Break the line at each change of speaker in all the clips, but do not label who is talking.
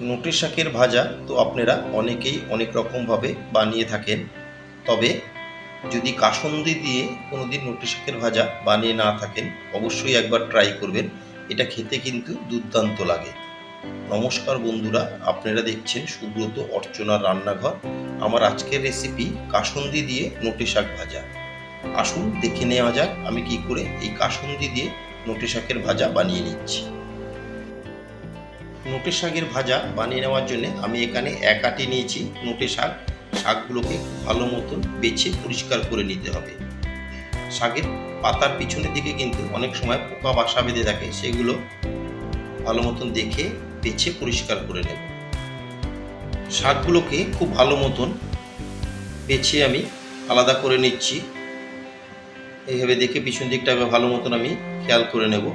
নোটে শাকের ভাজা তো আপনারা অনেকেই অনেক রকমভাবে বানিয়ে থাকেন। তবে যদি কাসন্দি দিয়ে কোনোদিন নোটে শাকের ভাজা বানিয়ে না থাকেন, অবশ্যই একবার ট্রাই করবেন। এটা খেতে কিন্তু দুর্দান্ত লাগে। নমস্কার বন্ধুরা, আপনারা দেখছেন সুব্রত অর্চনার রান্নাঘর। আমার আজকের রেসিপি কাসন্দি দিয়ে নোটে শাক ভাজা। আসুন দেখে নেওয়া যাক আমি কি করে এই কাসন্দি দিয়ে নোটে শাকের ভাজা বানিয়ে নিচ্ছি। নোটে শাকের ভাজা বানিয়ে নেওয়ার জন্য আমি এখানে এক আটি নিয়েছি। নোটে শাক, শাকগুলোকে ভালো মতন বেছে পরিষ্কার করে নিতে হবে। শাকের পাতার পিছনের দিকে কিন্তু অনেক সময় পোকা বাসা বেঁধে থাকে, সেগুলো ভালো মতন দেখে বেছে পরিষ্কার করে নেব। শাকগুলোকে খুব ভালো মতন বেছে আমি আলাদা করে নিচ্ছি। এইভাবে দেখে পিছন দিকটা ভালো মতন আমি খেয়াল করে নেব।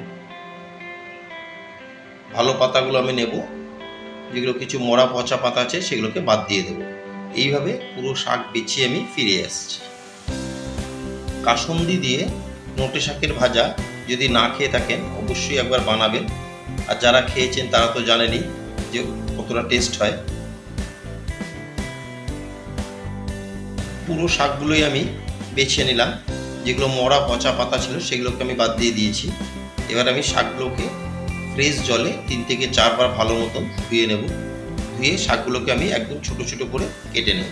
ভালো পাতাগুলো আমি নেব, যেগুলো কিছু মরা পচা পাতা আছে সেগুলোকে বাদ দিয়ে দেবো। এইভাবে পুরো শাক বেছে আমি ফিরে আসছি। কাসন্দি দিয়ে নোটে শাকের ভাজা যদি না খেয়ে থাকেন, অবশ্যই একবার বানাবেন। আর যারা খেয়েছেন, তারা তো জানেনই যে কতটা টেস্ট হয়। পুরো শাকগুলোই আমি বেছে নিলাম। যেগুলো মরা পচা পাতা ছিল, সেগুলোকে আমি বাদ দিয়ে দিয়েছি। এবার আমি শাকগুলোকে ফ্রেশ জলে তিন থেকে চারবার ভালো মতন ধুয়ে নেব। ধুয়ে শাকগুলোকে আমি একদম ছোট ছোট করে কেটে নেব।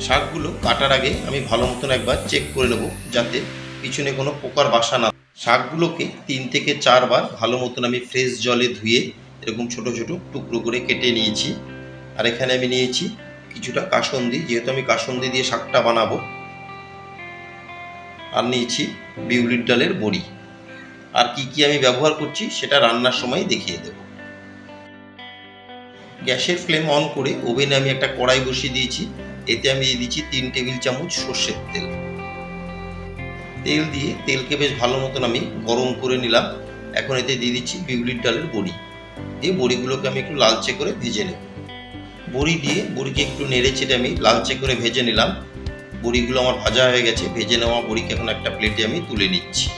শাকগুলো কাটার আগে আমি ভালো মতন একবার চেক করে নেব যাতে পিছনে কোনো পোকার বাসা না শাকগুলোকে তিন থেকে চারবার ভালো মতন আমি ফ্রেশ জলে ধুয়ে এরকম ছোট ছোট টুকরো করে কেটে নিয়েছি। আর এখানে আমি নিয়েছি কিছুটা কাসন্দি, যেহেতু আমি কাসন্দি দিয়ে শাকটা বানাবো। আর নিয়েছি বিউলির ডালের বড়ি। আর কি কি আমি ব্যবহার করছি সেটা রান্নার সময় দেখিয়ে দেব। গ্যাসের ফ্লেম অন করে ওভেনে আমি একটা কড়াই বসিয়ে দিয়েছি। এতে আমি দিয়ে দিচ্ছি তিন টেবিল চামচ সর্ষের তেল। তেল দিয়ে তেলকে বেশ ভালো মতন আমি গরম করে নিলাম। এখন এতে দিয়ে দিচ্ছি বিউলির ডালের বড়ি। দিয়ে বড়িগুলোকে আমি একটু লালচে করে ভেজে নেব। বড়ি দিয়ে বড়িকে একটু নেড়ে চেড়ে আমি লালচে করে ভেজে নিলাম। বড়িগুলো আমার ভাজা হয়ে গেছে। ভেজে নেওয়া বড়িকে এখন একটা প্লেটে আমি তুলে নিচ্ছি।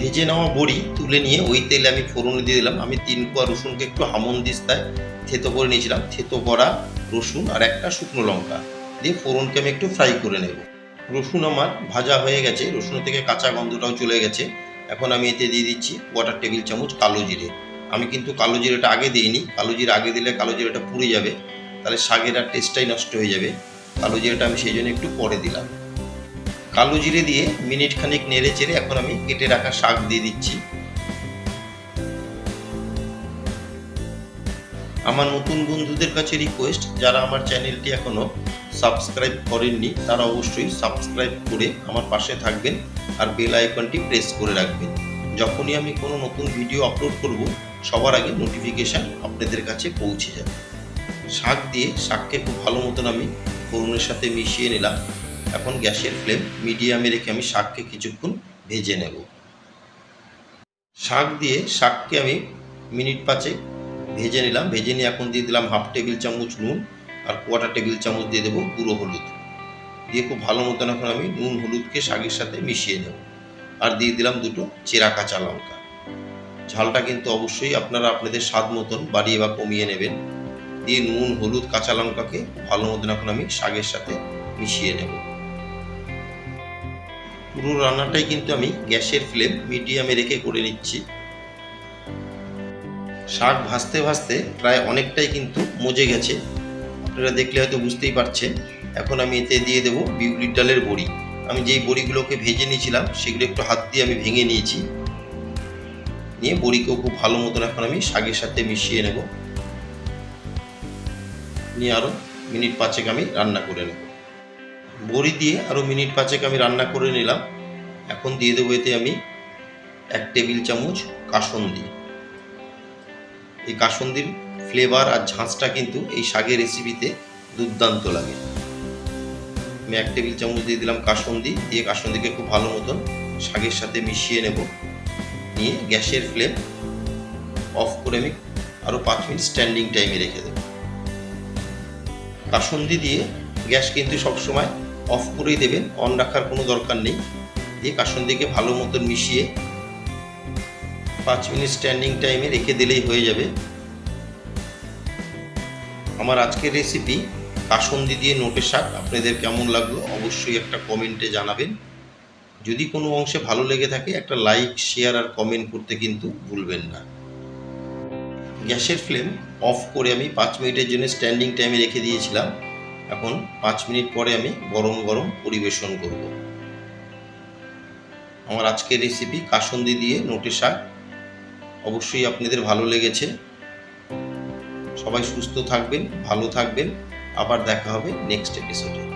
ভেজে নেওয়া বড়ি তুলে নিয়ে ওই তেলে আমি ফোড়নে দিয়ে দিলাম। আমি তিন কোয়া রসুনকে একটু হামন দিস্তায় থেতো করে নিয়েছিলাম। থেতো করা রসুন আর একটা শুকনো লঙ্কা দিয়ে ফোড়নকে আমি একটু ফ্রাই করে নেব। রসুন আমার ভাজা হয়ে গেছে। রসুন থেকে কাঁচা গন্ধটাও চলে গেছে। এখন আমি এতে দিয়ে দিচ্ছি কোয়াটার টেবিল চামচ কালো জিরে। আমি কিন্তু কালো জিরেটা আগে দিইনি। কালো জিরে আগে দিলে কালো জিরেটা পুড়ে যাবে। তাহলে শাকের আর টেস্টটাই নষ্ট হয়ে যাবে। কালো জিরেটা আমি সেই জন্য একটু পরে দিলাম। কালো জিরে দিয়ে মিনিট খানিক নেড়ে চেড়ে এখন আমি কেটে রাখা শাক দিয়ে দিচ্ছি। আমার নতুন বন্ধুদের কাছে রিকোয়েস্ট যারা আমার চ্যানেলটি এখনও সাবস্ক্রাইব করেননি, তারা অবশ্যই সাবস্ক্রাইব করে আমার পাশে থাকবেন আর বেল আইকনটি প্রেস করে রাখবেন। যখনই আমি কোনো নতুন ভিডিও আপলোড করব, সবার আগে নোটিফিকেশান আপনাদের কাছে পৌঁছে যাবে। শাক দিয়ে শাককে খুব ভালো মতন আমি ফোড়নের সাথে মিশিয়ে নিলাম। এখন গ্যাসের ফ্লেম মিডিয়ামে রেখে আমি শাককে কিছুক্ষণ ভেজে নেব। শাক দিয়ে শাককে আমি মিনিট পাঁচে ভেজে নিলাম। ভেজে নিয়ে এখন দিয়ে দিলাম হাফ টেবিল চামচ নুন আর কোয়াটার টেবিল চামচ দিয়ে দেবো গুঁড়ো হলুদ। দিয়ে খুব ভালো মতন এখন আমি নুন হলুদকে শাকের সাথে মিশিয়ে নেব। আর দিয়ে দিলাম দুটো চেরা কাঁচা লঙ্কা। ঝালটা কিন্তু অবশ্যই আপনারা আপনাদের স্বাদ মতন বাড়িয়ে বা কমিয়ে নেবেন। দিয়ে নুন, হলুদ, কাঁচা লঙ্কাকে ভালো মতন এখন আমি শাকের সাথে মিশিয়ে নেব। পুরো রান্নাটাই কিন্তু আমি গ্যাসের ফ্লেম মিডিয়ামে রেখে করে নিচ্ছি। শাক ভাজতে ভাজতে প্রায় অনেকটাই কিন্তু মজে গেছে। আপনারা দেখলে হয়তো বুঝতেই পারছেন। এখন আমি এতে দিয়ে দেবো বিউলির ডালের বড়ি। আমি যেই বড়িগুলোকে ভেজে নিয়েছিলাম, সেগুলো একটু হাত দিয়ে আমি ভেঙে নিয়েছি। নিয়ে বড়িকেও খুব ভালো মতন এখন আমি শাকের সাথে মিশিয়ে নেব। নিয়ে আরও মিনিট পাঁচেক আমি রান্না করে নেব। বড়ি দিয়ে আরও মিনিট পাঁচেক আমি রান্না করে নিলাম। এখন দিয়ে দেবো এতে আমি এক টেবিল চামচ কাসন্দি। এই কাসন্দির ফ্লেভার আর ঝাঁঝটা কিন্তু এই শাকের রেসিপিতে দুর্দান্ত লাগে। আমি এক টেবিল চামচ দিয়ে দিলাম কাসন্দি, দিয়ে কাসন্দিকে খুব ভালো মতন শাকের সাথে মিশিয়ে নেব। নিয়ে গ্যাসের ফ্লেম অফ করে আমি আরও পাঁচ মিনিট স্ট্যান্ডিং টাইমে রেখে দেবো। কাসন্দি দিয়ে গ্যাস কিন্তু সবসময় অফ করেই দেবেন অন রাখার কোনো দরকার নেই। দিয়ে কাসন্দিকে ভালো মতন মিশিয়ে পাঁচ মিনিট স্ট্যান্ডিং টাইমে রেখে দিলেই হয়ে যাবে। আমার আজকের রেসিপি কাসন্দি দিয়ে নোটে শাক, আপনাদের কেমন লাগল অবশ্যই একটা কমেন্টে জানাবেন। যদি কোনো অংশে ভালো লেগে থাকে, একটা লাইক শেয়ার আর কমেন্ট করতে কিন্তু ভুলবেন না। গ্যাসের ফ্লেম অফ করে আমি পাঁচ মিনিটের জন্য স্ট্যান্ডিং টাইমে রেখে দিয়েছিলাম। এখন পাঁচ মিনিট পরে আমি গরম গরম পরিবেশন করব। আমার আজকের রেসিপি কাসন্দি দিয়ে নোটে শাক। অবশ্যই আপনাদের ভালো লেগেছে। সবাই সুস্থ থাকবেন, ভালো থাকবেন। আবার দেখা হবে নেক্সট এপিসোডে